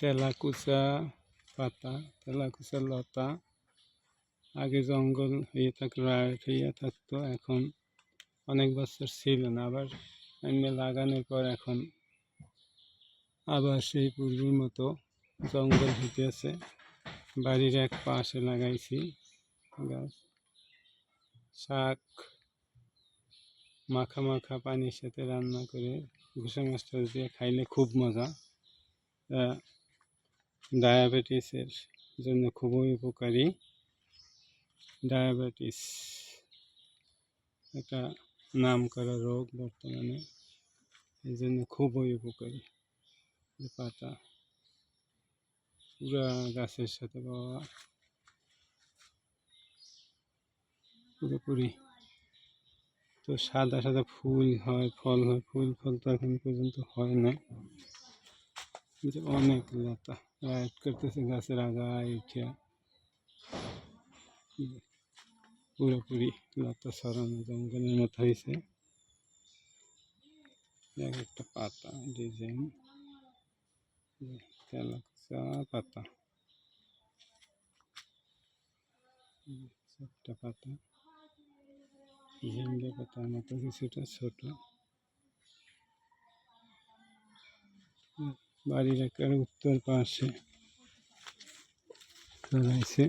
তেলাকুচা পাতা, তেলাকুচা লতা, আগে জঙ্গল হয়ে থাকতো রাইট হয়ে থাকতো এখন অনেক বছর ছিল না, আবার এমনি লাগানোর পর এখন আবার সেই পূর্বের মতো জঙ্গল হইতেছে। বাড়ির এক পাশে লাগাইছি গাছ। শাক মাখা মাখা পানির সাথে রান্না করে ঘুষা মাছটা দিয়ে খাইলে খুব মজা। ডায়াবেটিসের জন্য খুবই উপকারী। ডায়াবেটিস একটা নাম করা রোগ বর্তমানে এই জন্য খুবই উপকারী। পাতা পুরা গাছের সাথে বাবা পুরোপুরি। তো সাদা সাদা ফুল হয়, ফল হয়, ফুল, ফল তো এখন পর্যন্ত হয় না যে অনেক লতা রাইড করতেছে গাছের আগায় উঠে পুরোপুরি লতা ছড়ানো জঙ্গলের মতো হয়েছে এক একটা পাতা ডিজাইন তেলাকুচা পাতা একটা পাতা ঝিঙ্গে পাতার মতো কিছুটা ছোট বাড়ির একেবারে উত্তর পাশে রয়েছে